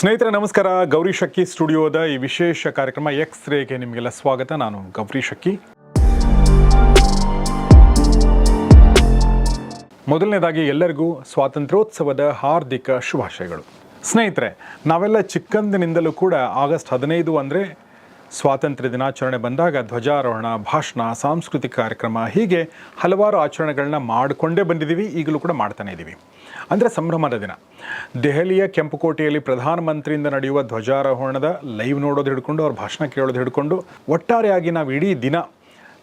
ಸ್ನೇಹಿತರೆ, ನಮಸ್ಕಾರ. ಗೌರಿ ಶಕ್ಕಿ ಸ್ಟುಡಿಯೋದ ಈ ವಿಶೇಷ ಕಾರ್ಯಕ್ರಮ ಎಕ್ಸ್ ರೇಗೆ ನಿಮಗೆಲ್ಲ ಸ್ವಾಗತ. ನಾನು ಗೌರಿ ಶಕ್ಕಿ ಮೊದಲನೇದಾಗಿ ಎಲ್ಲರಿಗೂ ಸ್ವಾತಂತ್ರ್ಯೋತ್ಸವದ ಹಾರ್ದಿಕ ಶುಭಾಶಯಗಳು. ಸ್ನೇಹಿತರೆ, ನಾವೆಲ್ಲ ಚಿಕ್ಕಂದಿನಿಂದಲೂ ಕೂಡ ಆಗಸ್ಟ್ ಹದಿನೈದು ಅಂದರೆ ಸ್ವಾತಂತ್ರ್ಯ ದಿನಾಚರಣೆ ಬಂದಾಗ ಧ್ವಜಾರೋಹಣ, ಭಾಷಣ, ಸಾಂಸ್ಕೃತಿಕ ಕಾರ್ಯಕ್ರಮ ಹೀಗೆ ಹಲವಾರು ಆಚರಣೆಗಳನ್ನ ಮಾಡಿಕೊಂಡೇ ಬಂದಿದ್ದೀವಿ, ಈಗಲೂ ಕೂಡ ಮಾಡ್ತಾನೆ ಇದ್ದೀವಿ ಅಂದರೆ ಸಂಭ್ರಮದ ದಿನ. ದೆಹಲಿಯ ಕೆಂಪುಕೋಟೆಯಲ್ಲಿ ಪ್ರಧಾನಮಂತ್ರಿಯಿಂದ ನಡೆಯುವ ಧ್ವಜಾರೋಹಣದ ಲೈವ್ ನೋಡೋದು ಹಿಡ್ಕೊಂಡು ಅವ್ರ ಭಾಷಣ ಕೇಳೋದು ಹಿಡ್ಕೊಂಡು ಒಟ್ಟಾರೆಯಾಗಿ ನಾವು ಇಡೀ ದಿನ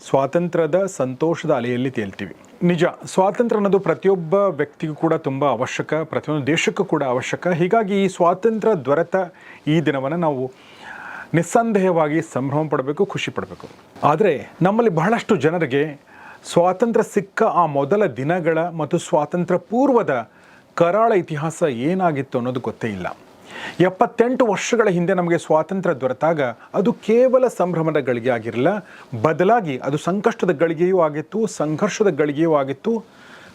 ಸ್ವಾತಂತ್ರ್ಯದ ಸಂತೋಷದ ಅಲೆಯಲ್ಲಿ ತೇಲ್ತೀವಿ. ನಿಜ, ಸ್ವಾತಂತ್ರ್ಯ ಅನ್ನೋದು ಪ್ರತಿಯೊಬ್ಬ ವ್ಯಕ್ತಿಗೂ ಕೂಡ ತುಂಬ ಅವಶ್ಯಕ, ಪ್ರತಿಯೊಂದು ದೇಶಕ್ಕೂ ಕೂಡ ಅವಶ್ಯಕ. ಹೀಗಾಗಿ ಈ ಸ್ವಾತಂತ್ರ್ಯ ದೊರೆತ ಈ ದಿನವನ್ನು ನಾವು ನಿಸ್ಸಂದೇಹವಾಗಿ ಸಂಭ್ರಮ ಪಡಬೇಕು, ಖುಷಿ ಪಡಬೇಕು. ಆದರೆ ನಮ್ಮಲ್ಲಿ ಬಹಳಷ್ಟು ಜನರಿಗೆ ಸ್ವಾತಂತ್ರ್ಯ ಸಿಕ್ಕ ಆ ಮೊದಲ ದಿನಗಳ ಮತ್ತು ಸ್ವಾತಂತ್ರ್ಯ ಪೂರ್ವದ ಕರಾಳ ಇತಿಹಾಸ ಏನಾಗಿತ್ತು ಅನ್ನೋದು ಗೊತ್ತೇ ಇಲ್ಲ. ಎಪ್ಪತ್ತೆಂಟು ವರ್ಷಗಳ ಹಿಂದೆ ನಮಗೆ ಸ್ವಾತಂತ್ರ್ಯ ದೊರೆತಾಗ ಅದು ಕೇವಲ ಸಂಭ್ರಮದ ಗಳಿಗೆ ಆಗಿರಲಿಲ್ಲ ಬದಲಾಗಿ ಅದು ಸಂಕಷ್ಟದ ಗಳಿಗೆಯೂ ಆಗಿತ್ತು, ಸಂಘರ್ಷದ ಗಳಿಗೆಯೂ ಆಗಿತ್ತು,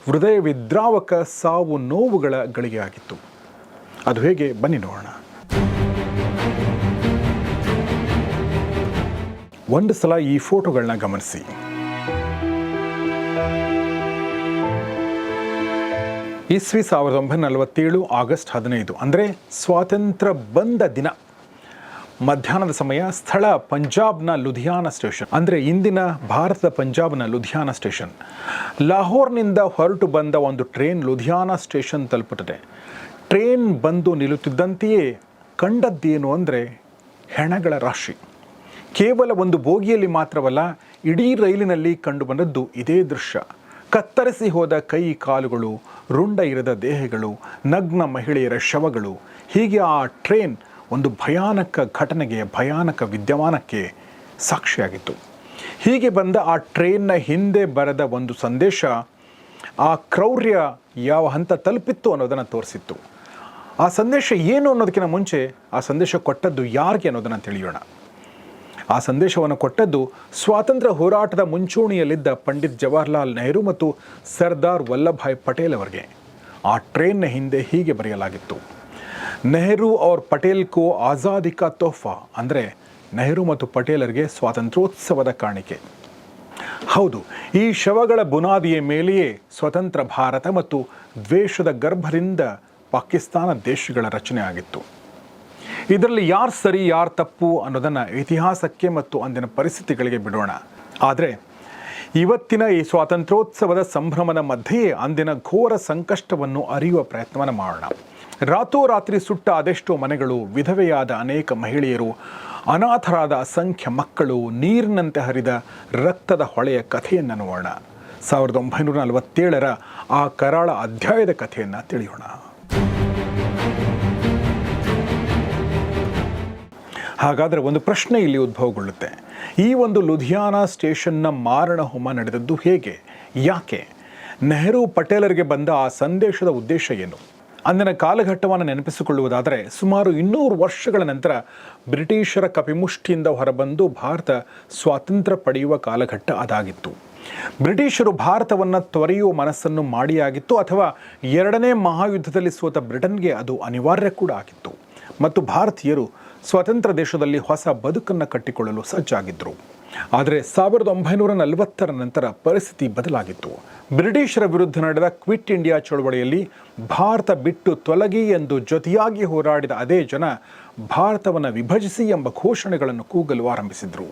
ಹೃದಯ ವಿದ್ರಾವಕ ಸಾವು ನೋವುಗಳ ಗಳಿಗೆ ಆಗಿತ್ತು. ಅದು ಹೇಗೆ? ಬನ್ನಿ ನೋಡೋಣ. ಒಂದು ಸಲ ಈ ಫೋಟೋಗಳನ್ನ ಗಮನಿಸಿ. ಇಸ್ವಿ ಸಾವಿರದ ಒಂಬೈನೂರ ನಲವತ್ತೇಳು ಆಗಸ್ಟ್ ಹದಿನೈದು, ಅಂದರೆ ಸ್ವಾತಂತ್ರ್ಯ ಬಂದ ದಿನ. ಮಧ್ಯಾಹ್ನದ ಸಮಯ ಸ್ಥಳ ಪಂಜಾಬ್ನ ಲುಧಿಯಾನ ಸ್ಟೇಷನ್, ಅಂದರೆ ಇಂದಿನ ಭಾರತದ ಪಂಜಾಬ್ನ ಲುಧಿಯಾನ ಸ್ಟೇಷನ್. ಲಾಹೋರ್ನಿಂದ ಹೊರಟು ಬಂದ ಒಂದು ಟ್ರೈನ್ ಲುಧಿಯಾನ ಸ್ಟೇಷನ್ ತಲುಪುತ್ತದೆ. ಟ್ರೈನ್ ಬಂದು ನಿಲ್ಲುತ್ತಿದ್ದಂತೆಯೇ ಕಂಡದ್ದೇನು ಅಂದರೆ ಹೆಣಗಳ ರಾಶಿ. ಕೇವಲ ಒಂದು ಬೋಗಿಯಲ್ಲಿ ಮಾತ್ರವಲ್ಲ, ಇಡೀ ರೈಲಿನಲ್ಲಿ ಕಂಡುಬಂದದ್ದು ಇದೇ ದೃಶ್ಯ. ಕತ್ತರಿಸಿ ಹೋದ ಕೈ ಕಾಲುಗಳು, ರುಂಡ ಇರದ ದೇಹಗಳು, ನಗ್ನ ಮಹಿಳೆಯರ ಶವಗಳು, ಹೀಗೆ ಆ ಟ್ರೈನ್ ಒಂದು ಭಯಾನಕ ಘಟನೆಗೆ, ಭಯಾನಕ ವಿದ್ಯಮಾನಕ್ಕೆ ಸಾಕ್ಷಿಯಾಗಿತ್ತು. ಹೀಗೆ ಬಂದ ಆ ಟ್ರೈನ್ನ ಹಿಂದೆ ಬರೆದ ಒಂದು ಸಂದೇಶ ಆ ಕ್ರೌರ್ಯ ಯಾವ ಹಂತ ತಲುಪಿತ್ತು ಅನ್ನೋದನ್ನು ತೋರಿಸಿತ್ತು. ಆ ಸಂದೇಶ ಏನು ಅನ್ನೋದಕ್ಕಿಂತ ಮುಂಚೆ, ಆ ಸಂದೇಶ ಕೊಟ್ಟದ್ದು ಯಾರಿಗೆ ಅನ್ನೋದನ್ನು ತಿಳಿಯೋಣ. ಆ ಸಂದೇಶವನ್ನು ಕೊಟ್ಟದ್ದು ಸ್ವಾತಂತ್ರ್ಯ ಹೋರಾಟದ ಮುಂಚೂಣಿಯಲ್ಲಿದ್ದ ಪಂಡಿತ್ ಜವಾಹರ್ಲಾಲ್ ನೆಹರು ಮತ್ತು ಸರ್ದಾರ್ ವಲ್ಲಭಾಯ್ ಪಟೇಲ್ ಅವರಿಗೆ. ಆ ಟ್ರೈನ್ನ ಹಿಂದೆ ಹೀಗೆ ಬರೆಯಲಾಗಿತ್ತು. ನೆಹರು ಅವ್ರ ಪಟೇಲ್ ಕೋ ಆಜಾದಿ ಕಾ ಅಂದರೆ ನೆಹರು ಮತ್ತು ಪಟೇಲರಿಗೆ ಸ್ವಾತಂತ್ರ್ಯೋತ್ಸವದ ಕಾಣಿಕೆ. ಹೌದು, ಈ ಶವಗಳ ಬುನಾದಿಯ ಮೇಲೆಯೇ ಸ್ವತಂತ್ರ ಭಾರತ ಮತ್ತು ದ್ವೇಷದ ಗರ್ಭದಿಂದ ಪಾಕಿಸ್ತಾನ ದೇಶಗಳ ರಚನೆ ಆಗಿತ್ತು. ಇದರಲ್ಲಿ ಯಾರು ಸರಿ, ಯಾರು ತಪ್ಪು ಅನ್ನೋದನ್ನು ಇತಿಹಾಸಕ್ಕೆ ಮತ್ತು ಅಂದಿನ ಪರಿಸ್ಥಿತಿಗಳಿಗೆ ಬಿಡೋಣ. ಆದರೆ, ಇವತ್ತಿನ ಈ ಸ್ವಾತಂತ್ರ್ಯೋತ್ಸವದ ಸಂಭ್ರಮದ ಮಧ್ಯೆಯೇ ಅಂದಿನ ಘೋರ ಸಂಕಷ್ಟವನ್ನು ಅರಿಯುವ ಪ್ರಯತ್ನವನ್ನು ಮಾಡೋಣ. ರಾತೋರಾತ್ರಿ ಸುಟ್ಟ ಅದೆಷ್ಟೋ ಮನೆಗಳು, ವಿಧವೆಯಾದ ಅನೇಕ ಮಹಿಳೆಯರು, ಅನಾಥರಾದ ಅಸಂಖ್ಯ ಮಕ್ಕಳು, ನೀರಿನಂತೆ ಹರಿದ ರಕ್ತದ ಹೊಳೆಯ ಕಥೆಯನ್ನು ನೋಡೋಣ. ಸಾವಿರದ ಒಂಬೈನೂರ ನಲವತ್ತೇಳರ ಆ ಕರಾಳ ಅಧ್ಯಾಯದ ಕಥೆಯನ್ನು ತಿಳಿಯೋಣ. ಹಾಗಾದರೆ ಒಂದು ಪ್ರಶ್ನೆ ಇಲ್ಲಿ ಉದ್ಭವಗೊಳ್ಳುತ್ತೆ. ಈ ಒಂದು ಲುಧಿಯಾನ ಸ್ಟೇಷನ್ನ ಮಾರಣ ಹೋಮ ನಡೆದದ್ದು ಹೇಗೆ? ಯಾಕೆ? ನೆಹರು ಪಟೇಲರಿಗೆ ಬಂದ ಆ ಸಂದೇಶದ ಉದ್ದೇಶ ಏನು? ಅಂದಿನ ಕಾಲಘಟ್ಟವನ್ನು ನೆನಪಿಸಿಕೊಳ್ಳುವುದಾದರೆ ಸುಮಾರು ಇನ್ನೂರು ವರ್ಷಗಳ ನಂತರ ಬ್ರಿಟಿಷರ ಕಪಿಮುಷ್ಟಿಯಿಂದ ಹೊರಬಂದು ಭಾರತ ಸ್ವಾತಂತ್ರ್ಯ ಪಡೆಯುವ ಕಾಲಘಟ್ಟ ಅದಾಗಿತ್ತು. ಬ್ರಿಟಿಷರು ಭಾರತವನ್ನು ತೊರೆಯುವ ಮನಸ್ಸನ್ನು ಮಾಡಿಯಾಗಿತ್ತು ಅಥವಾ ಎರಡನೇ ಮಹಾಯುದ್ಧದಲ್ಲಿ ಸೋತ ಬ್ರಿಟನ್ಗೆ ಅದು ಅನಿವಾರ್ಯ ಕೂಡ ಆಗಿತ್ತು. ಮತ್ತು ಭಾರತೀಯರು ಸ್ವತಂತ್ರ ದೇಶದಲ್ಲಿ ಹೊಸ ಬದುಕನ್ನು ಕಟ್ಟಿಕೊಳ್ಳಲು ಸಜ್ಜಾಗಿದ್ದರು ಆದರೆ ಸಾವಿರದ ಒಂಬೈನೂರ ನಲವತ್ತರ ನಂತರ ಪರಿಸ್ಥಿತಿ ಬದಲಾಗಿತ್ತು. ಬ್ರಿಟಿಷರ ವಿರುದ್ಧ ನಡೆದ ಕ್ವಿಟ್ ಇಂಡಿಯಾ ಚಳವಳಿಯಲ್ಲಿ ಭಾರತ ಬಿಟ್ಟು ತೊಲಗಿ ಎಂದು ಜೊತೆಯಾಗಿ ಹೋರಾಡಿದ ಅದೇ ಜನ ಭಾರತವನ್ನು ವಿಭಜಿಸಿ ಎಂಬ ಘೋಷಣೆಗಳನ್ನು ಕೂಗಲು ಆರಂಭಿಸಿದರು.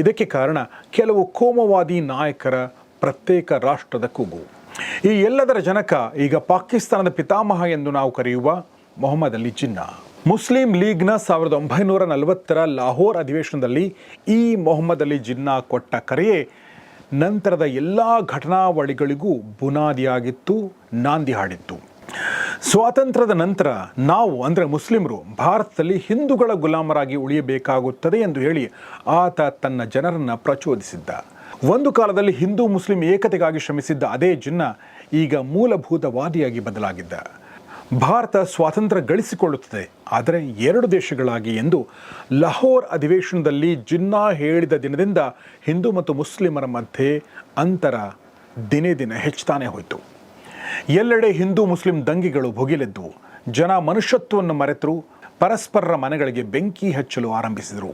ಇದಕ್ಕೆ ಕಾರಣ ಕೆಲವು ಕೋಮವಾದಿ ನಾಯಕರ ಪ್ರತ್ಯೇಕ ರಾಷ್ಟ್ರದ ಕೂಗು. ಈ ಎಲ್ಲದರ ಜನಕ ಈಗ ಪಾಕಿಸ್ತಾನದ ಪಿತಾಮಹ ಎಂದು ನಾವು ಕರೆಯುವ ಮೊಹಮ್ಮದ್ ಅಲಿ ಜಿನ್ನಾ ಮುಸ್ಲಿಂ ಲೀಗ್ನ ಸಾವಿರದ ಒಂಬೈನೂರ ನಲವತ್ತರ ಲಾಹೋರ್ ಅಧಿವೇಶನದಲ್ಲಿ ಈ ಮೊಹಮ್ಮದ್ ಅಲಿ ಜಿನ್ನಾ ಕೊಟ್ಟ ಕರೆಯೇ ನಂತರದ ಎಲ್ಲ ಘಟನಾವಳಿಗಳಿಗೂ ಬುನಾದಿಯಾಗಿತ್ತು, ನಾಂದಿ ಹಾಡಿತ್ತು. ಸ್ವಾತಂತ್ರ್ಯದ ನಂತರ ನಾವು, ಅಂದರೆ ಮುಸ್ಲಿಮರು, ಭಾರತದಲ್ಲಿ ಹಿಂದೂಗಳ ಗುಲಾಮರಾಗಿ ಉಳಿಯಬೇಕಾಗುತ್ತದೆ ಎಂದು ಹೇಳಿ ಆತ ತನ್ನ ಜನರನ್ನು ಪ್ರಚೋದಿಸಿದ್ದ. ಒಂದು ಕಾಲದಲ್ಲಿ ಹಿಂದೂ ಮುಸ್ಲಿಂ ಏಕತೆಗಾಗಿ ಶ್ರಮಿಸಿದ್ದ ಅದೇ ಜಿನ್ನ ಈಗ ಮೂಲಭೂತವಾದಿಯಾಗಿ ಬದಲಾಗಿದ್ದ. ಭಾರತ ಸ್ವಾತಂತ್ರ್ಯ ಗಳಿಸಿಕೊಳ್ಳುತ್ತದೆ ಆದರೆ ಎರಡು ದೇಶಗಳಾಗಿ ಎಂದು ಲಾಹೋರ್ ಅಧಿವೇಶನದಲ್ಲಿ ಜಿನ್ನಾ ಹೇಳಿದ ದಿನದಿಂದ ಹಿಂದೂ ಮತ್ತು ಮುಸ್ಲಿಮರ ಮಧ್ಯೆ ಅಂತರ ದಿನೇ ದಿನ ಹೆಚ್ಚುತ್ತಾನೆ ಹೋಯಿತು. ಎಲ್ಲೆಡೆ ಹಿಂದೂ ಮುಸ್ಲಿಂ ದಂಗೆಗಳು ಭುಗಿಲೆದ್ದು. ಜನ ಮನುಷ್ಯತ್ವವನ್ನು ಮರೆತರು ಪರಸ್ಪರರ ಮನೆಗಳಿಗೆ ಬೆಂಕಿ ಹಚ್ಚಲು ಆರಂಭಿಸಿದರು.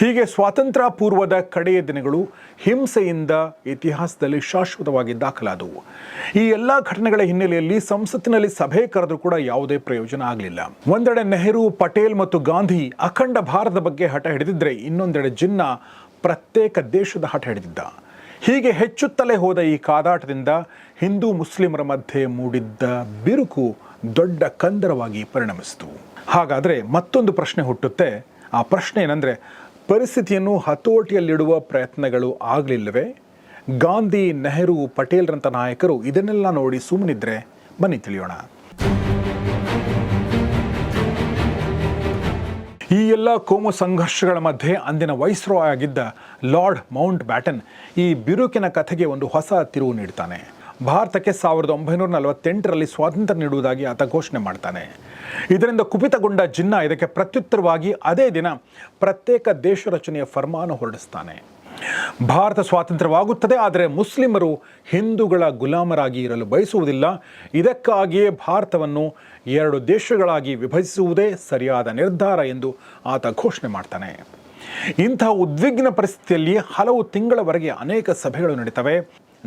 ಹೀಗೆ ಸ್ವಾತಂತ್ರ್ಯ ಪೂರ್ವದ ಕಡೆಯ ದಿನಗಳು ಹಿಂಸೆಯಿಂದ ಇತಿಹಾಸದಲ್ಲಿ ಶಾಶ್ವತವಾಗಿ ದಾಖಲಾದವು. ಈ ಎಲ್ಲ ಘಟನೆಗಳ ಹಿನ್ನೆಲೆಯಲ್ಲಿ ಸಂಸತ್ತಿನಲ್ಲಿ ಸಭೆ ಕರೆದರೂ ಕೂಡ ಯಾವುದೇ ಪ್ರಯೋಜನ ಆಗಲಿಲ್ಲ. ಒಂದೆಡೆ ನೆಹರು, ಪಟೇಲ್ ಮತ್ತು ಗಾಂಧಿ ಅಖಂಡ ಭಾರತದ ಬಗ್ಗೆ ಹಠ ಹಿಡಿದಿದ್ರೆ ಇನ್ನೊಂದೆಡೆ ಜಿನ್ನ ಪ್ರತ್ಯೇಕ ದೇಶದ ಹಠ ಹಿಡಿದಿದ್ದ. ಹೀಗೆ ಹೆಚ್ಚುತ್ತಲೇ ಹೋದ ಈ ಕಾದಾಟದಿಂದ ಹಿಂದೂ ಮುಸ್ಲಿಮರ ಮಧ್ಯೆ ಮೂಡಿದ್ದ ಬಿರುಕು ದೊಡ್ಡ ಕಂದರವಾಗಿ ಪರಿಣಮಿಸಿತು. ಹಾಗಾದರೆ ಮತ್ತೊಂದು ಪ್ರಶ್ನೆ ಹುಟ್ಟುತ್ತೆ. ಆ ಪ್ರಶ್ನೆ ಏನಂದರೆ, ಪರಿಸ್ಥಿತಿಯನ್ನು ಹತೋಟಿಯಲ್ಲಿಡುವ ಪ್ರಯತ್ನಗಳು ಆಗಲಿಲ್ಲವೇ? ಗಾಂಧಿ ನೆಹರು ಪಟೇಲ್ರಂಥ ನಾಯಕರು ಇದನ್ನೆಲ್ಲ ನೋಡಿ ಸುಮ್ಮನಿದ್ರೆ ಬನ್ನಿ ತಿಳಿಯೋಣ. ಈ ಎಲ್ಲ ಕೋಮು ಸಂಘರ್ಷಗಳ ಮಧ್ಯೆ ಅಂದಿನ ವೈಸ್ರೋ ಆಗಿದ್ದ ಲಾರ್ಡ್ ಮೌಂಟ್ ಬ್ಯಾಟನ್ ಈ ಬಿರುಕಿನ ಕಥೆಗೆ ಒಂದು ಹೊಸ ತಿರುವು ನೀಡ್ತಾನೆ. ಭಾರತಕ್ಕೆ ಸಾವಿರದ ಒಂಬೈನೂರ ನಲವತ್ತೆಂಟರಲ್ಲಿ ಸ್ವಾತಂತ್ರ್ಯ ನೀಡುವುದಾಗಿ ಆತ ಘೋಷಣೆ ಮಾಡ್ತಾನೆ. ಇದರಿಂದ ಕುಪಿತಗೊಂಡ ಜಿನ್ನಾ ಇದಕ್ಕೆ ಪ್ರತ್ಯುತ್ತರವಾಗಿ ಅದೇ ದಿನ ಪ್ರತ್ಯೇಕ ದೇಶ ರಚನೆಯ ಫರ್ಮಾನು ಹೊರಡಿಸ್ತಾನೆ. ಭಾರತ ಸ್ವಾತಂತ್ರ್ಯವಾಗುತ್ತದೆ, ಆದರೆ ಮುಸ್ಲಿಮರು ಹಿಂದೂಗಳ ಗುಲಾಮರಾಗಿ ಇರಲು ಬಯಸುವುದಿಲ್ಲ. ಇದಕ್ಕಾಗಿಯೇ ಭಾರತವನ್ನು ಎರಡು ದೇಶಗಳಾಗಿ ವಿಭಜಿಸುವುದೇ ಸರಿಯಾದ ನಿರ್ಧಾರ ಎಂದು ಆತ ಘೋಷಣೆ ಮಾಡ್ತಾನೆ. ಇಂತಹ ಉದ್ವಿಗ್ನ ಪರಿಸ್ಥಿತಿಯಲ್ಲಿ ಹಲವು ತಿಂಗಳವರೆಗೆ ಅನೇಕ ಸಭೆಗಳು ನಡೀತವೆ.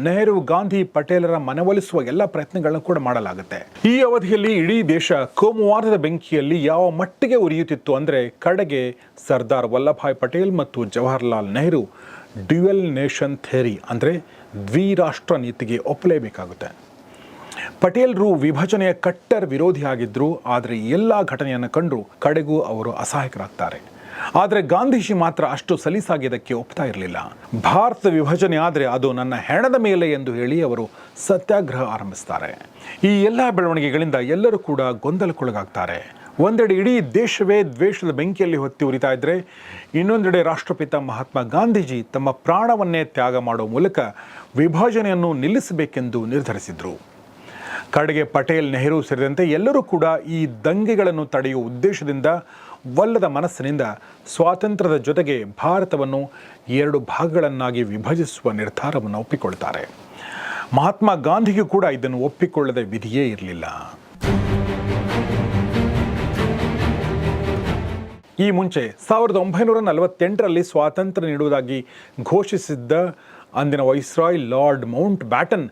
ನೆಹರು, ಗಾಂಧಿ ಪಟೇಲರ ಮನವೊಲಿಸುವ ಎಲ್ಲ ಪ್ರಯತ್ನಗಳನ್ನು ಕೂಡ ಮಾಡಲಾಗುತ್ತೆ. ಈ ಅವಧಿಯಲ್ಲಿ ಇಡೀ ದೇಶ ಕೋಮುವಾರದ ಬೆಂಕಿಯಲ್ಲಿ ಯಾವ ಮಟ್ಟಿಗೆ ಉರಿಯುತ್ತಿತ್ತು ಅಂದರೆ ಕಡೆಗೆ ಸರ್ದಾರ್ ವಲ್ಲಭಾಯ್ ಪಟೇಲ್ ಮತ್ತು Jawaharlal Nehru dual nation theory ಅಂದರೆ ದ್ವಿರಾಷ್ಟ್ರ ನೀತಿಗೆ ಒಪ್ಪಲೇಬೇಕಾಗುತ್ತೆ. ಪಟೇಲ್ರು ವಿಭಜನೆಯ ಕಟ್ಟರ್ ವಿರೋಧಿಯಾಗಿದ್ದರು ಆದರೆ ಎಲ್ಲ ಘಟನೆಯನ್ನು ಕಂಡು ಕಡೆಗೂ ಅವರು ಅಸಹಾಯಕರಾಗ್ತಾರೆ. ಆದರೆ ಗಾಂಧೀಜಿ ಮಾತ್ರ ಅಷ್ಟು ಸಲೀಸಾಗಿ ಇದಕ್ಕೆ ಒಪ್ತಾ ಇರಲಿಲ್ಲ. ಭಾರತ ವಿಭಜನೆ ಆದರೆ ಅದು ನನ್ನ ಹೆಣದ ಮೇಲೆ ಎಂದು ಹೇಳಿ ಅವರು ಸತ್ಯಾಗ್ರಹ ಆರಂಭಿಸ್ತಾರೆ. ಈ ಎಲ್ಲ ಬೆಳವಣಿಗೆಗಳಿಂದ ಎಲ್ಲರೂ ಕೂಡ ಗೊಂದಲಕ್ಕೊಳಗಾಗ್ತಾರೆ. ಒಂದೆಡೆ ಇಡೀ ದೇಶವೇ ದ್ವೇಷದ ಬೆಂಕಿಯಲ್ಲಿ ಹೊತ್ತಿ ಉರಿತಾ ಇದ್ದರೆ ಇನ್ನೊಂದೆಡೆ ರಾಷ್ಟ್ರಪಿತ ಮಹಾತ್ಮ ಗಾಂಧೀಜಿ ತಮ್ಮ ಪ್ರಾಣವನ್ನೇ ತ್ಯಾಗ ಮಾಡುವ ಮೂಲಕ ವಿಭಜನೆಯನ್ನು ನಿಲ್ಲಿಸಬೇಕೆಂದು ನಿರ್ಧರಿಸಿದರು. ಕಡೆಗೆ ಪಟೇಲ್, ನೆಹರು ಸೇರಿದಂತೆ ಎಲ್ಲರೂ ಕೂಡ ಈ ದಂಗೆಗಳನ್ನು ತಡೆಯುವ ಉದ್ದೇಶದಿಂದ ಒಲ್ಲದ ಮನಸ್ಸಿನಿಂದ ಸ್ವಾತಂತ್ರ್ಯದ ಜೊತೆಗೆ ಭಾರತವನ್ನು ಎರಡು ಭಾಗಗಳನ್ನಾಗಿ ವಿಭಜಿಸುವ ನಿರ್ಧಾರವನ್ನು ಒಪ್ಪಿಕೊಳ್ತಾರೆ. ಮಹಾತ್ಮ ಗಾಂಧಿಗೂ ಕೂಡ ಇದನ್ನು ಒಪ್ಪಿಕೊಳ್ಳದ ವಿಧಿಯೇ ಇರಲಿಲ್ಲ. ಈ ಮುಂಚೆ ಸಾವಿರದ ಒಂಬೈನೂರ ನಲವತ್ತೆಂಟರಲ್ಲಿ ಸ್ವಾತಂತ್ರ್ಯ ನೀಡುವುದಾಗಿ ಘೋಷಿಸಿದ್ದ ಅಂದಿನ ವೈಸ್ರಾಯ್ ಲಾರ್ಡ್ ಮೌಂಟ್ ಬ್ಯಾಟನ್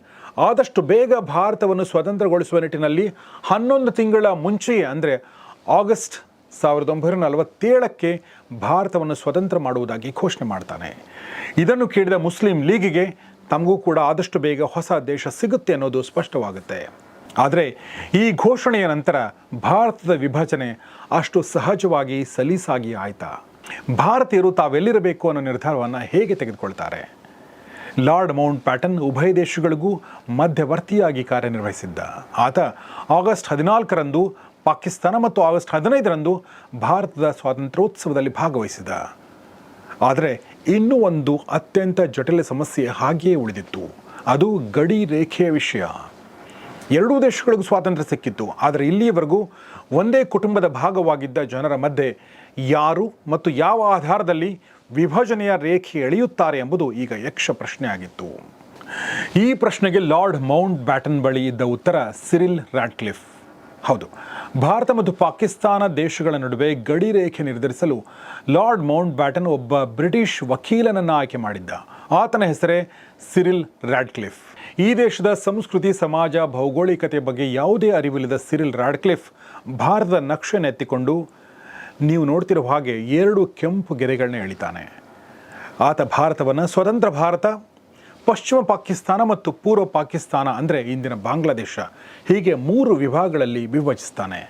ಆದಷ್ಟು ಬೇಗ ಭಾರತವನ್ನು ಸ್ವತಂತ್ರಗೊಳಿಸುವ ನಿಟ್ಟಿನಲ್ಲಿ ಹನ್ನೊಂದು ತಿಂಗಳ ಮುಂಚೆಯೇ, ಅಂದರೆ ಆಗಸ್ಟ್ ಸಾವಿರದ ಒಂಬೈನೂರ ನಲವತ್ತೇಳಕ್ಕೆ ಭಾರತವನ್ನು ಸ್ವತಂತ್ರ ಮಾಡುವುದಾಗಿ ಘೋಷಣೆ ಮಾಡ್ತಾನೆ. ಇದನ್ನು ಕೇಳಿದ ಮುಸ್ಲಿಂ ಲೀಗಿಗೆ ತಮಗೂ ಕೂಡ ಆದಷ್ಟು ಬೇಗ ಹೊಸ ದೇಶ ಸಿಗುತ್ತೆ ಅನ್ನೋದು ಸ್ಪಷ್ಟವಾಗುತ್ತೆ. ಆದರೆ ಈ ಘೋಷಣೆಯ ನಂತರ ಭಾರತದ ವಿಭಜನೆ ಅಷ್ಟು ಸಹಜವಾಗಿ ಸಲೀಸಾಗಿ ಆಯ್ತಾ? ಭಾರತೀಯರು ತಾವೆಲ್ಲಿರಬೇಕು ಅನ್ನೋ ನಿರ್ಧಾರವನ್ನು ಹೇಗೆ ತೆಗೆದುಕೊಳ್ತಾರೆ? ಲಾರ್ಡ್ ಮೌಂಟ್ ಪ್ಯಾಟನ್ ಉಭಯ ದೇಶಗಳಿಗೂ ಮಧ್ಯವರ್ತಿಯಾಗಿ ಕಾರ್ಯನಿರ್ವಹಿಸಿದ್ದ. ಆತ ಆಗಸ್ಟ್ ಹದಿನಾಲ್ಕರಂದು ಪಾಕಿಸ್ತಾನ ಮತ್ತು ಆಗಸ್ಟ್ ಹದಿನೈದರಂದು ಭಾರತದ ಸ್ವಾತಂತ್ರ್ಯೋತ್ಸವದಲ್ಲಿ ಭಾಗವಹಿಸಿದ. ಆದರೆ ಇನ್ನೂ ಒಂದು ಅತ್ಯಂತ ಜಟಿಲ ಸಮಸ್ಯೆ ಹಾಗೆಯೇ ಉಳಿದಿತ್ತು. ಅದು ಗಡಿ ರೇಖೆಯ ವಿಷಯ. ಎರಡೂ ದೇಶಗಳಿಗೂ ಸ್ವಾತಂತ್ರ್ಯ ಸಿಕ್ಕಿತ್ತು. ಆದರೆ ಇಲ್ಲಿಯವರೆಗೂ ಒಂದೇ ಕುಟುಂಬದ ಭಾಗವಾಗಿದ್ದ ಜನರ ಮಧ್ಯೆ ಯಾರು ಮತ್ತು ಯಾವ ಆಧಾರದಲ್ಲಿ ವಿಭಜನೆಯ ರೇಖೆ ಎಳೆಯುತ್ತಾರೆ ಎಂಬುದು ಈಗ ಯಕ್ಷ ಪ್ರಶ್ನೆ ಆಗಿತ್ತು ಈ ಪ್ರಶ್ನೆಗೆ ಲಾರ್ಡ್ ಮೌಂಟ್ ಬ್ಯಾಟನ್ ಬಳಿ ಇದ್ದ ಉತ್ತರ ಸಿರಿಲ್ ರ್ಯಾಡ್ಕ್ಲಿಫ್ ಹೌದು. ಭಾರತ ಮತ್ತು ಪಾಕಿಸ್ತಾನ ದೇಶಗಳ ನಡುವೆ ಗಡಿ ರೇಖೆ ನಿರ್ಧರಿಸಲು ಲಾರ್ಡ್ ಮೌಂಟ್ ಬ್ಯಾಟನ್ ಒಬ್ಬ ಬ್ರಿಟಿಷ್ ವಕೀಲನನ್ನು ಆಯ್ಕೆ ಮಾಡಿದ್ದ. ಆತನ ಹೆಸರೇ ಸಿರಿಲ್ ರ್ಯಾಡ್ಕ್ಲಿಫ್ ಈ ದೇಶದ ಸಂಸ್ಕೃತಿ, ಸಮಾಜ, ಭೌಗೋಳಿಕತೆ ಬಗ್ಗೆ ಯಾವುದೇ ಅರಿವಿಲ್ಲದ ಸಿರಿಲ್ ರ್ಯಾಡ್ಕ್ಲಿಫ್ ಭಾರತದ ನಕ್ಷೆಯನ್ನು ಎತ್ತಿಕೊಂಡು ನೀವು ನೋಡ್ತಿರೋ ಹಾಗೆ ಎರಡು ಕೆಂಪು ಗೆರೆಗಳನ್ನ ಎಳಿತಾನೆ. ಆತ ಭಾರತವನ್ನು ಸ್ವತಂತ್ರ ಭಾರತ ಪಶ್ಚಿಮ ಪಾಕಿಸ್ತಾನ ಮತ್ತು ಪೂರ್ವ ಪಾಕಿಸ್ತಾನ, ಅಂದರೆ ಇಂದಿನ ಬಾಂಗ್ಲಾದೇಶ, ಹೀಗೆ ಮೂರು ವಿಭಾಗಗಳಲ್ಲಿ ವಿಭಜಿಸ್ತಾನೆ.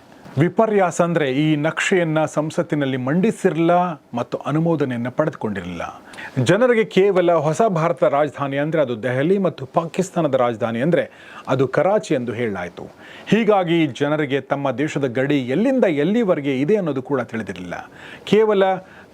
ವಿಪರ್ಯಾಸ ಅಂದರೆ ಈ ನಕ್ಷೆಯನ್ನು ಸಂಸತ್ತಿನಲ್ಲಿ ಮಂಡಿಸಿರಲಿಲ್ಲ ಮತ್ತು ಅನುಮೋದನೆಯನ್ನು ಪಡೆದುಕೊಂಡಿರಲಿಲ್ಲ. ಜನರಿಗೆ ಕೇವಲ ಹೊಸ ಭಾರತ ರಾಜಧಾನಿ ಅಂದರೆ ಅದು ದೆಹಲಿ ಮತ್ತು ಪಾಕಿಸ್ತಾನದ ರಾಜಧಾನಿ ಅಂದರೆ ಅದು ಕರಾಚಿ ಎಂದು ಹೇಳಲಾಯಿತು. ಹೀಗಾಗಿ ಜನರಿಗೆ ತಮ್ಮ ದೇಶದ ಗಡಿ ಎಲ್ಲಿಂದ ಎಲ್ಲಿವರೆಗೆ ಇದೆ ಅನ್ನೋದು ಕೂಡ ತಿಳಿದಿರಲಿಲ್ಲ. ಕೇವಲ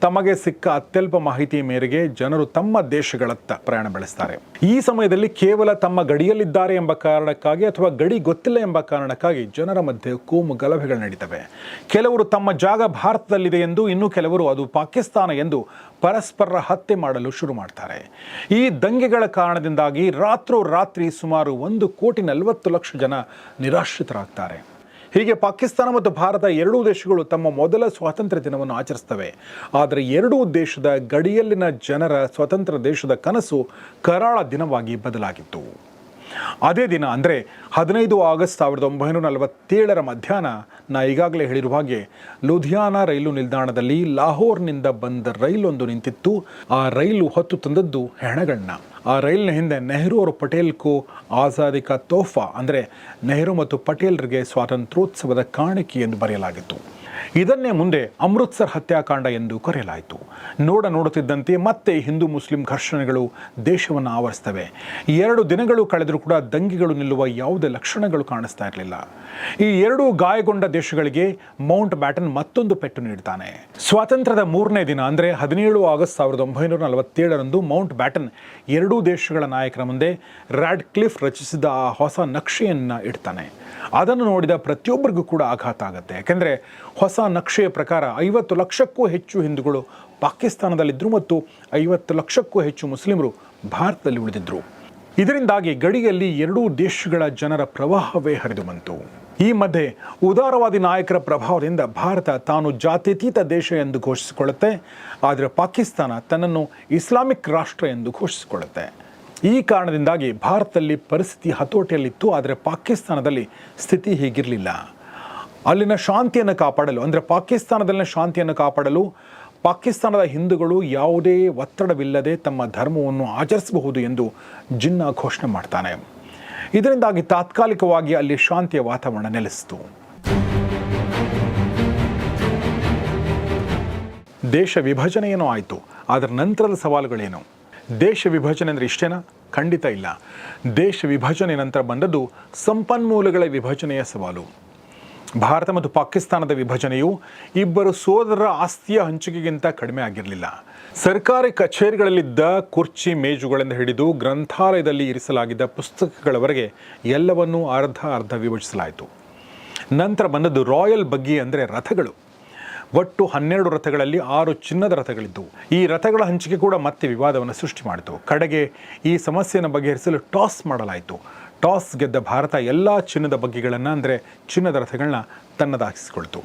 ತಮಗೆ ಸಿಕ್ಕ ಅತ್ಯಲ್ಪ ಮಾಹಿತಿ ಮೇರೆಗೆ ಜನರು ತಮ್ಮ ದೇಶಗಳತ್ತ ಪ್ರಯಾಣ ಬೆಳೆಸ್ತಾರೆ. ಈ ಸಮಯದಲ್ಲಿ ಕೇವಲ ತಮ್ಮ ಗಡಿಯಲ್ಲಿದ್ದಾರೆ ಎಂಬ ಕಾರಣಕ್ಕಾಗಿ ಅಥವಾ ಗಡಿ ಗೊತ್ತಿಲ್ಲ ಎಂಬ ಕಾರಣಕ್ಕಾಗಿ ಜನರ ಮಧ್ಯೆ ಕೋಮು ಗಲಭೆಗಳು ನಡೀತವೆ. ಕೆಲವರು ತಮ್ಮ ಜಾಗ ಭಾರತದಲ್ಲಿದೆ ಎಂದು, ಇನ್ನು ಕೆಲವರು ಅದು ಪಾಕಿಸ್ತಾನ ಎಂದು ಪರಸ್ಪರ ಹತ್ಯೆ ಮಾಡಲು ಶುರು ಮಾಡ್ತಾರೆ. ಈ ದಂಗೆಗಳ ಕಾರಣದಿಂದಾಗಿ ರಾತ್ರೋರಾತ್ರಿ ಸುಮಾರು ಒಂದು ಕೋಟಿ ನಲವತ್ತು ಲಕ್ಷ ಜನ ನಿರಾಶ್ರಿತರಾಗ್ತಾರೆ. ಹೀಗೆ ಪಾಕಿಸ್ತಾನ ಮತ್ತು ಭಾರತ ಎರಡೂ ದೇಶಗಳು ತಮ್ಮ ಮೊದಲ ಸ್ವಾತಂತ್ರ್ಯ ದಿನವನ್ನು ಆಚರಿಸ್ತವೆ ಆದರೆ ಎರಡೂ ದೇಶದ ಗಡಿಯಲ್ಲಿನ ಜನರ ಸ್ವತಂತ್ರ ದೇಶದ ಕನಸು ಕರಾಳ ದಿನವಾಗಿ ಬದಲಾಗಿತ್ತು. ಅದೇ ದಿನ, ಅಂದರೆ ಹದಿನೈದು ಆಗಸ್ಟ್ ಸಾವಿರದ ಒಂಬೈನೂರ ನಲವತ್ತೇಳರ ಮಧ್ಯಾಹ್ನ, ನಾ ಈಗಾಗಲೇ ಹೇಳಿರುವ ಹಾಗೆ ಲುಧಿಯಾನ ರೈಲು ನಿಲ್ದಾಣದಲ್ಲಿ ಲಾಹೋರ್ನಿಂದ ಬಂದ ರೈಲೊಂದು ನಿಂತಿತ್ತು. ಆ ರೈಲು ಹೊತ್ತು ತಂದದ್ದು ಹೆಣಗಳನ್ನ ಆ ರೈಲಿನ ಹಿಂದೆ ನೆಹರು ಅವರು ಪಟೇಲ್ ಕೋ ಆಜಾದಿ ಕಾ ತೋಫಾ ಅಂದರೆ ನೆಹರು ಮತ್ತು ಪಟೇಲ್ರಿಗೆ ಸ್ವಾತಂತ್ರ್ಯೋತ್ಸವದ ಕಾಣಿಕೆ ಎಂದು ಬರೆಯಲಾಗಿತ್ತು. ಇದನ್ನೇ ಮುಂದೆ ಅಮೃತ್ಸರ್ ಹತ್ಯಾಕಾಂಡ ಎಂದು ಕರೆಯಲಾಯಿತು. ನೋಡ ನೋಡುತ್ತಿದ್ದಂತೆ ಮತ್ತೆ ಹಿಂದೂ ಮುಸ್ಲಿಂ ಘರ್ಷಣೆಗಳು ದೇಶವನ್ನು ಆವರಿಸ್ತವೆ ಎರಡು ದಿನಗಳು ಕಳೆದರೂ ಕೂಡ ದಂಗೆಗಳು ನಿಲ್ಲುವ ಯಾವುದೇ ಲಕ್ಷಣಗಳು ಕಾಣಿಸ್ತಾ ಇರಲಿಲ್ಲ. ಈ ಎರಡು ಗಾಯಗೊಂಡ ದೇಶಗಳಿಗೆ ಮೌಂಟ್ ಬ್ಯಾಟನ್ ಮತ್ತೊಂದು ಪೆಟ್ಟು ನೀಡ್ತಾನೆ. ಸ್ವಾತಂತ್ರ್ಯದ ಮೂರನೇ ದಿನ, ಅಂದರೆ ಹದಿನೇಳು ಆಗಸ್ಟ್ ಸಾವಿರದ ಒಂಬೈನೂರ ನಲವತ್ತೇಳರಂದು ಮೌಂಟ್ ಬ್ಯಾಟನ್ ಎರಡೂ ದೇಶಗಳ ನಾಯಕರ ಮುಂದೆ ರ್ಯಾಡ್ ಕ್ಲಿಫ್ ರಚಿಸಿದ ಆ ಹೊಸ ನಕ್ಷೆಯನ್ನು ಇಡ್ತಾನೆ. ಅದನ್ನು ನೋಡಿದ ಪ್ರತಿಯೊಬ್ಬರಿಗೂ ಕೂಡ ಆಘಾತ ಆಗುತ್ತೆ. ಯಾಕೆಂದರೆ ಹೊಸ ನಕ್ಷೆಯ ಪ್ರಕಾರ ಐವತ್ತು ಲಕ್ಷಕ್ಕೂ ಹೆಚ್ಚು ಹಿಂದೂಗಳು ಪಾಕಿಸ್ತಾನದಲ್ಲಿದ್ದರು ಮತ್ತು ಐವತ್ತು ಲಕ್ಷಕ್ಕೂ ಹೆಚ್ಚು ಮುಸ್ಲಿಮರು ಭಾರತದಲ್ಲಿ ಉಳಿದಿದ್ದರು. ಇದರಿಂದಾಗಿ ಗಡಿಯಲ್ಲಿ ಎರಡೂ ದೇಶಗಳ ಜನರ ಪ್ರವಾಹವೇ ಹರಿದು ಬಂತು. ಈ ಮಧ್ಯೆ ಉದಾರವಾದಿ ನಾಯಕರ ಪ್ರಭಾವದಿಂದ ಭಾರತ ತಾನು ಜಾತ್ಯತೀತ ದೇಶ ಎಂದು ಘೋಷಿಸಿಕೊಳ್ಳುತ್ತೆ, ಆದರೆ ಪಾಕಿಸ್ತಾನ ತನ್ನನ್ನು ಇಸ್ಲಾಮಿಕ್ ರಾಷ್ಟ್ರ ಎಂದು ಘೋಷಿಸಿಕೊಳ್ಳುತ್ತೆ. ಈ ಕಾರಣದಿಂದಾಗಿ ಭಾರತದಲ್ಲಿ ಪರಿಸ್ಥಿತಿ ಹತೋಟಿಯಲ್ಲಿತ್ತು, ಆದರೆ ಪಾಕಿಸ್ತಾನದಲ್ಲಿ ಸ್ಥಿತಿ ಹೀಗಿರಲಿಲ್ಲ. ಅಲ್ಲಿನ ಶಾಂತಿಯನ್ನು ಕಾಪಾಡಲು, ಅಂದರೆ ಪಾಕಿಸ್ತಾನದಲ್ಲಿನ ಶಾಂತಿಯನ್ನು ಕಾಪಾಡಲು, ಪಾಕಿಸ್ತಾನದ ಹಿಂದೂಗಳು ಯಾವುದೇ ಒತ್ತಡವಿಲ್ಲದೆ ತಮ್ಮ ಧರ್ಮವನ್ನು ಆಚರಿಸಬಹುದು ಎಂದು ಜಿನ್ನಾ ಘೋಷಣೆ ಮಾಡ್ತಾನೆ. ಇದರಿಂದಾಗಿ ತಾತ್ಕಾಲಿಕವಾಗಿ ಅಲ್ಲಿ ಶಾಂತಿಯ ವಾತಾವರಣ ನೆಲೆಸಿತು. ದೇಶ ವಿಭಜನೆಯೇನೋ ಆಯಿತು ಅದರ ನಂತರದ ಸವಾಲುಗಳೇನು? ದೇಶ ವಿಭಜನೆ ಅಂದರೆ ಇಷ್ಟೇನಾ? ಖಂಡಿತ ಇಲ್ಲ. ದೇಶ ವಿಭಜನೆ ನಂತರ ಬಂದದ್ದು ಸಂಪನ್ಮೂಲಗಳ ವಿಭಜನೆಯ ಸವಾಲು. ಭಾರತ ಮತ್ತು ಪಾಕಿಸ್ತಾನದ ವಿಭಜನೆಯು ಇಬ್ಬರು ಸೋದರರ ಆಸ್ತಿಯ ಹಂಚಿಕೆಗಿಂತ ಕಡಿಮೆ ಆಗಿರಲಿಲ್ಲ. ಸರ್ಕಾರಿ ಕಚೇರಿಗಳಲ್ಲಿದ್ದ ಕುರ್ಚಿ, ಮೇಜುಗಳಿಂದ ಹಿಡಿದು ಗ್ರಂಥಾಲಯದಲ್ಲಿ ಇರಿಸಲಾಗಿದ್ದ ಪುಸ್ತಕಗಳವರೆಗೆ ಎಲ್ಲವನ್ನೂ ಅರ್ಧ ಅರ್ಧ ವಿಭಜಿಸಲಾಯಿತು. ನಂತರ ಬಂದದ್ದು ರಾಯಲ್ ಬಗ್ಗಿ ಅಂದರೆ ರಥಗಳು. ಒಟ್ಟು ಹನ್ನೆರಡು ರಥಗಳಲ್ಲಿ ಆರು ಚಿನ್ನದ ರಥಗಳಿದ್ದವು ಈ ರಥಗಳ ಹಂಚಿಕೆ ಕೂಡ ಮತ್ತೆ ವಿವಾದವನ್ನು ಸೃಷ್ಟಿ ಮಾಡಿತು. ಕಡೆಗೆ ಈ ಸಮಸ್ಯೆಯನ್ನು ಬಗೆಹರಿಸಲು ಟಾಸ್ ಮಾಡಲಾಯಿತು. ಟಾಸ್ ಗೆದ್ದ ಭಾರತ ಎಲ್ಲ ಚಿನ್ನದ ಬಗ್ಗೆಗಳನ್ನು, ಅಂದರೆ ಚಿನ್ನದ ರಥಗಳನ್ನ ತನ್ನದಾಗಿಸಿಕೊಳ್ತು.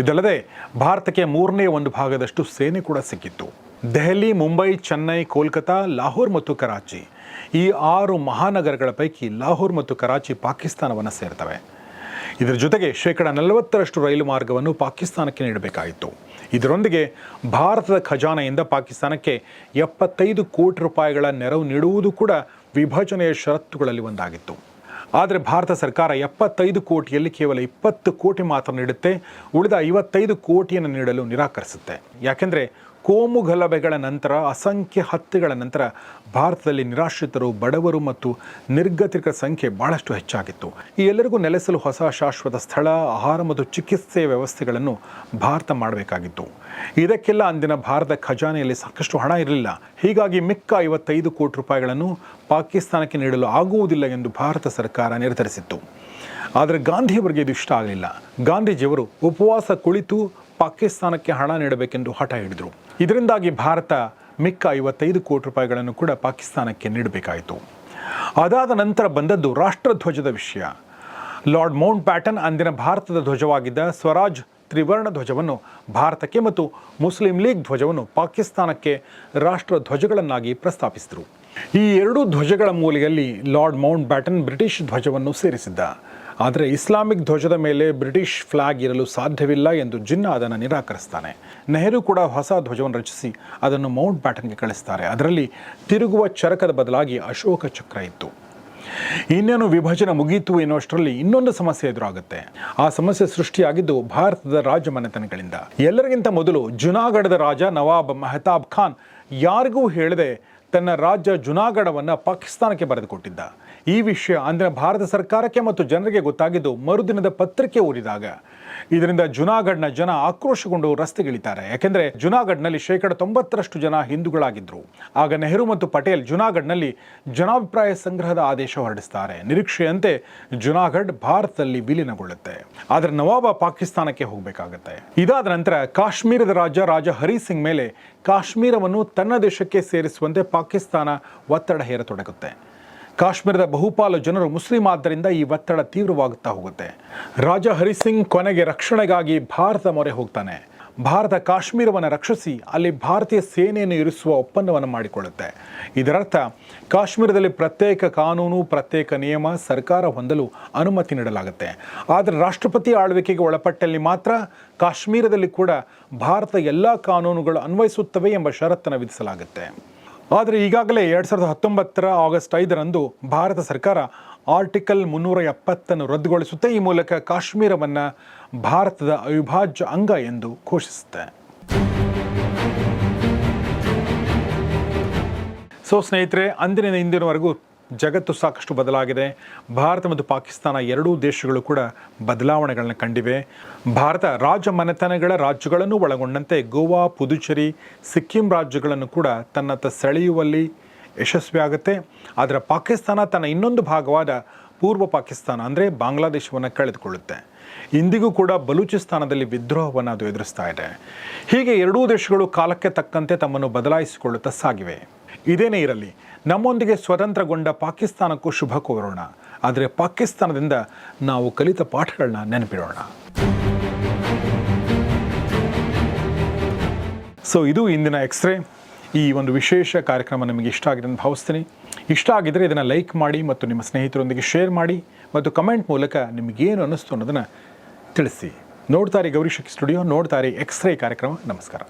ಇದಲ್ಲದೆ ಭಾರತಕ್ಕೆ ಮೂರನೇ ಒಂದು ಭಾಗದಷ್ಟು ಸೇನೆ ಕೂಡ ಸಿಕ್ಕಿತ್ತು. ದೆಹಲಿ, ಮುಂಬೈ, ಚೆನ್ನೈ, ಕೋಲ್ಕತಾ, ಲಾಹೋರ್ ಮತ್ತು ಕರಾಚಿ. ಈ ಆರು ಮಹಾನಗರಗಳ ಪೈಕಿ ಲಾಹೋರ್ ಮತ್ತು ಕರಾಚಿ ಪಾಕಿಸ್ತಾನವನ್ನು ಸೇರ್ತವೆ. ಇದರ ಜೊತೆಗೆ ಶೇಕಡ ನಲವತ್ತರಷ್ಟು ರೈಲು ಮಾರ್ಗವನ್ನು ಪಾಕಿಸ್ತಾನಕ್ಕೆ ನೀಡಬೇಕಾಯಿತು. ಇದರೊಂದಿಗೆ ಭಾರತದ ಖಜಾನೆಯಿಂದ ಪಾಕಿಸ್ತಾನಕ್ಕೆ ಎಪ್ಪತ್ತೈದು ಕೋಟಿ ರೂಪಾಯಿಗಳ ನೆರವು ನೀಡುವುದು ಕೂಡ ವಿಭಜನೆಯ ಷರತ್ತುಗಳಲ್ಲಿ ಒಂದಾಗಿತ್ತು. ಆದರೆ ಭಾರತ ಸರ್ಕಾರ ಎಪ್ಪತ್ತೈದು ಕೋಟಿಯಲ್ಲಿ ಕೇವಲ ಇಪ್ಪತ್ತು ಕೋಟಿ ಮಾತ್ರ ನೀಡುತ್ತೆ, ಉಳಿದ ಐವತ್ತೈದು ಕೋಟಿಯನ್ನು ನೀಡಲು ನಿರಾಕರಿಸುತ್ತೆ. ಯಾಕೆಂದರೆ ಕೋಮು ಗಲಭೆಗಳ ನಂತರ, ಅಸಂಖ್ಯ ಹತ್ಯೆಗಳ ನಂತರ ಭಾರತದಲ್ಲಿ ನಿರಾಶ್ರಿತರು, ಬಡವರು ಮತ್ತು ನಿರ್ಗತಿಕರ ಸಂಖ್ಯೆ ಬಹಳಷ್ಟು ಹೆಚ್ಚಾಗಿತ್ತು. ಈ ಎಲ್ಲರಿಗೂ ನೆಲೆಸಲು ಹೊಸ ಶಾಶ್ವತ ಸ್ಥಳ, ಆಹಾರ ಮತ್ತು ಚಿಕಿತ್ಸೆಯ ವ್ಯವಸ್ಥೆಗಳನ್ನು ಭಾರತ ಮಾಡಬೇಕಾಗಿತ್ತು. ಇದಕ್ಕೆಲ್ಲ ಅಂದಿನ ಭಾರತ ಖಜಾನೆಯಲ್ಲಿ ಸಾಕಷ್ಟು ಹಣ ಇರಲಿಲ್ಲ. ಹೀಗಾಗಿ ಮಿಕ್ಕ ಐವತ್ತೈದು ಕೋಟಿ ರೂಪಾಯಿಗಳನ್ನು ಪಾಕಿಸ್ತಾನಕ್ಕೆ ನೀಡಲು ಆಗುವುದಿಲ್ಲ ಎಂದು ಭಾರತ ಸರ್ಕಾರ ನಿರ್ಧರಿಸಿತ್ತು. ಆದರೆ ಗಾಂಧಿಯವರಿಗೆ ಇದು ಇಷ್ಟ ಆಗಲಿಲ್ಲ. ಗಾಂಧೀಜಿಯವರು ಉಪವಾಸ ಕುಳಿತು ಪಾಕಿಸ್ತಾನಕ್ಕೆ ಹಣ ನೀಡಬೇಕೆಂದು ಹಠ ಹಿಡಿದರು. ಇದರಿಂದಾಗಿ ಭಾರತ ಮಿಕ್ಕ ಐವತ್ತೈದು ಕೋಟಿ ರೂಪಾಯಿಗಳನ್ನು ಕೂಡ ಪಾಕಿಸ್ತಾನಕ್ಕೆ ನೀಡಬೇಕಾಯಿತು. ಅದಾದ ನಂತರ ಬಂದದ್ದು ರಾಷ್ಟ್ರಧ್ವಜದ ವಿಷಯ. ಲಾರ್ಡ್ ಮೌಂಟ್ ಬ್ಯಾಟನ್ ಅಂದಿನ ಭಾರತದ ಧ್ವಜವಾಗಿದ್ದ ಸ್ವರಾಜ್ ತ್ರಿವರ್ಣ ಧ್ವಜವನ್ನು ಭಾರತಕ್ಕೆ ಮತ್ತು ಮುಸ್ಲಿಂ ಲೀಗ್ ಧ್ವಜವನ್ನು ಪಾಕಿಸ್ತಾನಕ್ಕೆ ರಾಷ್ಟ್ರ ಧ್ವಜಗಳನ್ನಾಗಿ ಪ್ರಸ್ತಾಪಿಸಿದರು. ಈ ಎರಡೂ ಧ್ವಜಗಳ ಮೂಲೆಯಲ್ಲಿ ಲಾರ್ಡ್ ಮೌಂಟ್ ಬ್ಯಾಟನ್ ಬ್ರಿಟಿಷ್ ಧ್ವಜವನ್ನು ಸೇರಿಸಿದ್ದ. ಆದರೆ ಇಸ್ಲಾಮಿಕ್ ಧ್ವಜದ ಮೇಲೆ ಬ್ರಿಟಿಷ್ ಫ್ಲಾಗ್ ಇರಲು ಸಾಧ್ಯವಿಲ್ಲ ಎಂದು ಜಿನ್ನಾ ಅದನ್ನು ನಿರಾಕರಿಸ್ತಾನೆ. ನೆಹರು ಕೂಡ ಹೊಸ ಧ್ವಜವನ್ನು ರಚಿಸಿ ಅದನ್ನು ಮೌಂಟ್ ಬ್ಯಾಟನ್ಗೆ ಕಳಿಸ್ತಾರೆ. ಅದರಲ್ಲಿ ತಿರುಗುವ ಚರಕದ ಬದಲಾಗಿ ಅಶೋಕ ಚಕ್ರ ಇತ್ತು. ಇನ್ನೇನು ವಿಭಜನೆ ಮುಗಿಯಿತು ಎನ್ನುವಷ್ಟರಲ್ಲಿ ಇನ್ನೊಂದು ಸಮಸ್ಯೆ ಎದುರಾಗುತ್ತೆ. ಆ ಸಮಸ್ಯೆ ಸೃಷ್ಟಿಯಾಗಿದ್ದು ಭಾರತದ ರಾಜಮನೆತನಗಳಿಂದ. ಎಲ್ಲರಿಗಿಂತ ಮೊದಲು ಜುನಾಗಢದ ರಾಜ ನವಾಬ್ ಮೆಹತಾಬ್ ಖಾನ್ ಯಾರಿಗೂ ಹೇಳದೆ ತನ್ನ ರಾಜ್ಯ ಜುನಾಗಢವನ್ನು ಪಾಕಿಸ್ತಾನಕ್ಕೆ ಬರೆದುಕೊಟ್ಟಿದ್ದ. ಈ ವಿಷಯ ಅಂದಿನ ಭಾರತ ಸರ್ಕಾರಕ್ಕೆ ಮತ್ತು ಜನರಿಗೆ ಗೊತ್ತಾಗಿದ್ದು ಮರುದಿನದ ಪತ್ರಿಕೆ ಓದಿದಾಗ. ಇದರಿಂದ ಜುನಾಗಢ್ನ ಜನ ಆಕ್ರೋಶಗೊಂಡು ರಸ್ತೆಗಿಳಿತಾರೆ. ಯಾಕೆಂದರೆ ಜುನಾಗಢ್ನಲ್ಲಿ ಶೇಕಡ ತೊಂಬತ್ತರಷ್ಟು ಜನ ಹಿಂದೂಗಳಾಗಿದ್ದರು ಆಗ ನೆಹರು ಮತ್ತು ಪಟೇಲ್ ಜುನಾಗಢ್ನಲ್ಲಿ ಜನಾಭಿಪ್ರಾಯ ಸಂಗ್ರಹದ ಆದೇಶ ಹೊರಡಿಸ್ತಾರೆ. ನಿರೀಕ್ಷೆಯಂತೆ ಜುನಾಗಢ್ ಭಾರತದಲ್ಲಿ ವಿಲೀನಗೊಳ್ಳುತ್ತೆ. ಆದರೆ ನವಾಬ ಪಾಕಿಸ್ತಾನಕ್ಕೆ ಹೋಗಬೇಕಾಗತ್ತೆ. ಇದಾದ ನಂತರ ಕಾಶ್ಮೀರದ ರಾಜ ರಾಜ ಹರಿ ಸಿಂಗ್ ಮೇಲೆ ಕಾಶ್ಮೀರವನ್ನು ತನ್ನ ದೇಶಕ್ಕೆ ಸೇರಿಸುವಂತೆ ಪಾಕಿಸ್ತಾನ ಒತ್ತಡ ಹೇರತೊಡಗುತ್ತೆ. ಕಾಶ್ಮೀರದ ಬಹುಪಾಲು ಜನರು ಮುಸ್ಲಿಂ ಆದ್ದರಿಂದ ಈ ಒತ್ತಡ ತೀವ್ರವಾಗುತ್ತಾ ಹೋಗುತ್ತೆ. ರಾಜ ಹರಿಸಿಂಗ್ ಕೊನೆಗೆ ರಕ್ಷಣೆಗಾಗಿ ಭಾರತ ಮೊರೆ ಹೋಗ್ತಾನೆ. ಭಾರತ ಕಾಶ್ಮೀರವನ್ನು ರಕ್ಷಿಸಿ ಅಲ್ಲಿ ಭಾರತೀಯ ಸೇನೆಯನ್ನು ಇರಿಸುವ ಒಪ್ಪಂದವನ್ನು ಮಾಡಿಕೊಳ್ಳುತ್ತೆ. ಇದರರ್ಥ, ಕಾಶ್ಮೀರದಲ್ಲಿ ಪ್ರತ್ಯೇಕ ಕಾನೂನು, ಪ್ರತ್ಯೇಕ ನಿಯಮ ಸರ್ಕಾರ ಹೊಂದಲು ಅನುಮತಿ ನೀಡಲಾಗುತ್ತೆ. ಆದರೆ ರಾಷ್ಟ್ರಪತಿ ಆಳ್ವಿಕೆಗೆ ಒಳಪಟ್ಟಲ್ಲಿ ಮಾತ್ರ ಕಾಶ್ಮೀರದಲ್ಲಿ ಕೂಡ ಭಾರತ ಎಲ್ಲ ಕಾನೂನುಗಳು ಅನ್ವಯಿಸುತ್ತವೆ ಎಂಬ ಷರತ್ತನ್ನು ವಿಧಿಸಲಾಗುತ್ತೆ. ಆದರೆ ಈಗಾಗಲೇ ಎರಡು ಸಾವಿರದ ಹತ್ತೊಂಬತ್ತರ ಆಗಸ್ಟ್ ಐದರಂದು ಭಾರತ ಸರ್ಕಾರ ಆರ್ಟಿಕಲ್ ಮುನ್ನೂರ ಎಪ್ಪತ್ತನ್ನು ರದ್ದುಗೊಳಿಸುತ್ತೆ. ಈ ಮೂಲಕ ಕಾಶ್ಮೀರವನ್ನು ಭಾರತದ ಅವಿಭಾಜ್ಯ ಅಂಗ ಎಂದು ಘೋಷಿಸುತ್ತೆ. ಸೊ ಸ್ನೇಹಿತರೆ, ಅಂದಿನಿಂದ ಇಂದಿನವರೆಗೂ ಜಗತ್ತು ಸಾಕಷ್ಟು ಬದಲಾಗಿದೆ. ಭಾರತ ಮತ್ತು ಪಾಕಿಸ್ತಾನ ಎರಡೂ ದೇಶಗಳು ಕೂಡ ಬದಲಾವಣೆಗಳನ್ನು ಕಂಡಿವೆ. ಭಾರತ ರಾಜ ಮನೆತನಗಳ ರಾಜ್ಯಗಳನ್ನು ಒಳಗೊಂಡಂತೆ ಗೋವಾ, ಪುದುಚೇರಿ, ಸಿಕ್ಕಿಂ ರಾಜ್ಯಗಳನ್ನು ಕೂಡ ತನ್ನತ್ತ ಸೆಳೆಯುವಲ್ಲಿ ಯಶಸ್ವಿಯಾಗುತ್ತೆ ಆದರೆ ಪಾಕಿಸ್ತಾನ ತನ್ನ ಇನ್ನೊಂದು ಭಾಗವಾದ ಪೂರ್ವ ಪಾಕಿಸ್ತಾನ ಅಂದರೆ ಬಾಂಗ್ಲಾದೇಶವನ್ನು ಕಳೆದುಕೊಳ್ಳುತ್ತೆ. ಇಂದಿಗೂ ಕೂಡ ಬಲೂಚಿಸ್ತಾನದಲ್ಲಿ ವಿದ್ರೋಹವನ್ನು ಅದು ಎದುರಿಸ್ತಾ ಇದೆ. ಹೀಗೆ ಎರಡೂ ದೇಶಗಳು ಕಾಲಕ್ಕೆ ತಕ್ಕಂತೆ ತಮ್ಮನ್ನು ಬದಲಾಯಿಸಿಕೊಳ್ಳುತ್ತಾ ಸಾಗಿವೆ. ಇದೇನೇ ಇರಲಿ ನಮ್ಮೊಂದಿಗೆ ಸ್ವತಂತ್ರಗೊಂಡ ಪಾಕಿಸ್ತಾನಕ್ಕೂ ಶುಭ ಕೋರೋಣ. ಆದರೆ ಪಾಕಿಸ್ತಾನದಿಂದ ನಾವು ಕಲಿತ ಪಾಠಗಳನ್ನ ನೆನಪಿಡೋಣ. ಸೊ ಇದು ಇಂದಿನ ಎಕ್ಸ್ರೇ ಈ ಒಂದು ವಿಶೇಷ ಕಾರ್ಯಕ್ರಮ ನಿಮಗೆ ಇಷ್ಟ ಆಗಿದೆ ಅಂತ ಭಾವಿಸ್ತೀನಿ. ಇಷ್ಟ ಆಗಿದ್ದರೆ ಇದನ್ನು ಲೈಕ್ ಮಾಡಿ ಮತ್ತು ನಿಮ್ಮ ಸ್ನೇಹಿತರೊಂದಿಗೆ ಶೇರ್ ಮಾಡಿ ಮತ್ತು ಕಮೆಂಟ್ ಮೂಲಕ ನಿಮಗೇನು ಅನ್ನಿಸ್ತು ಅನ್ನೋದನ್ನು ತಿಳಿಸಿ. ನೋಡ್ತಾರೆ ಗೌರಿಶಕ್ತಿ ಸ್ಟುಡಿಯೋ ನೋಡ್ತಾರೆ ಎಕ್ಸ್ರೇ ಕಾರ್ಯಕ್ರಮ. ನಮಸ್ಕಾರ.